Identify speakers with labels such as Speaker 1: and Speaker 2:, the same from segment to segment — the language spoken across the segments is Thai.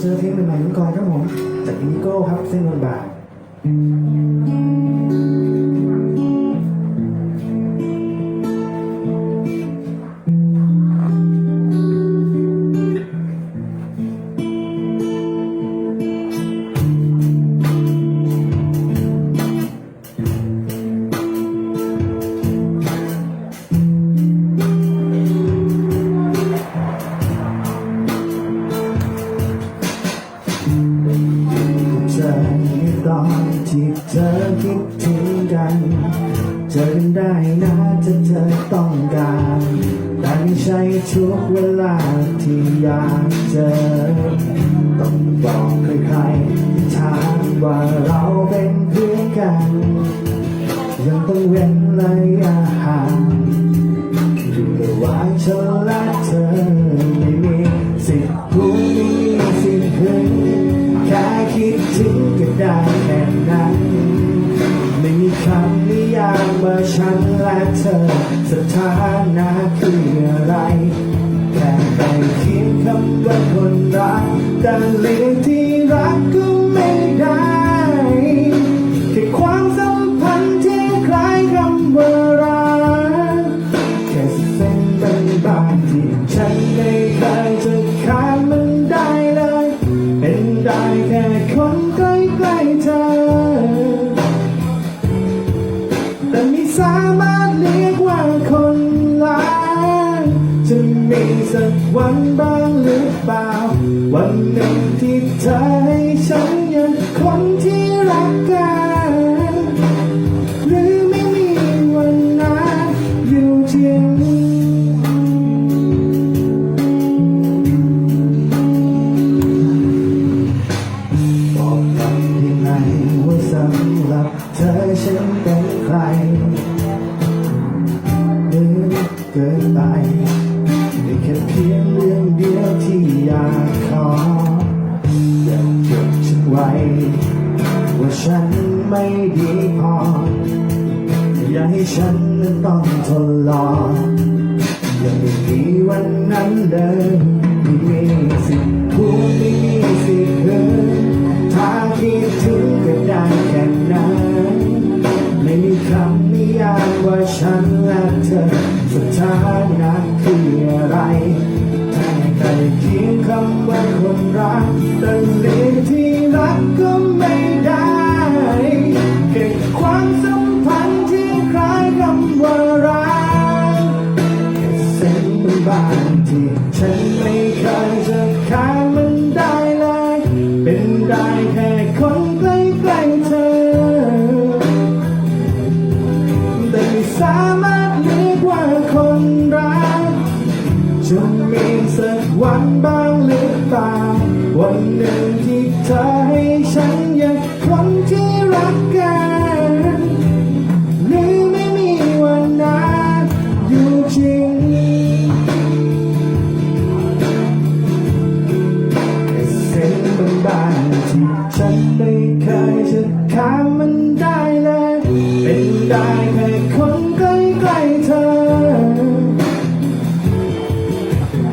Speaker 1: เจอเพลงใหม่ๆกันก่อนครับผมจากอินดิโก้ครับเส้นบนบา ตอนที่เธอคิดถึงกันเจอกันได้นะถ้าเธอต้องการ แต่ไม่ใช่ทุกเวลาที่อยากเจอ ต้องบอกใครๆที่ถามว่าเราเป็นเพื่อนกัน ยังต้องเว้นระยะห่างอยู่ระหว่างฉันและเธอ ธอสถานะคืออะไร แค่ไปเขียนคำว่าคนรักแต่เรียกที่ แต่ไม่สามารถเรียกว่าคนรักจะมีสักวันบ้างหรือเปล่า วันหนึ่งที่เธอให้ฉัน เกินไปได้แค่เพียงเรื่องเดียวที่อยากขออย่ากจบฉันไว้ ว่าฉันไม่ดีพอ อย่าให้ฉันนั้นต้องทนรออย่าไม่มีวันนั้นเลย อสถานะคืออะไรถ้าใครเขียนคำว่าคนรักแต่เรียกที่รักก็ไม่ได้เก็บความสัมพันธ์ที่คล้ายคำว่ารักเส้นบางๆที่ฉันไม่เคยจะข้ามมันได้เลย เป็นได้แค่คนใกล้ๆเธอแต่ไม่สามารถ จะมีสักวันบ้างหรือเปล่า วันหนึ่งที่เธอให้ฉันยังคนที่รักกันหรือไม่มีวันนั้นอยู่จริงแค่เส้นบางที่ฉันไม่เคยจะข้ามมันได้เลย เป็นได้แค่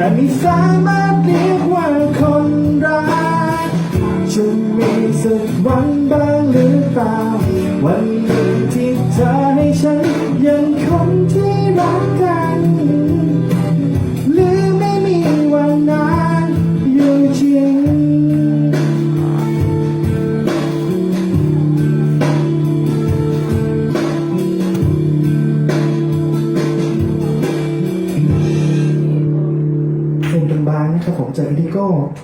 Speaker 1: แต่ไม่สามารถเรียกว่าคนรักจะมีสักวันบ้างหรือเปล่าวันหนึ่งที่เธอ เ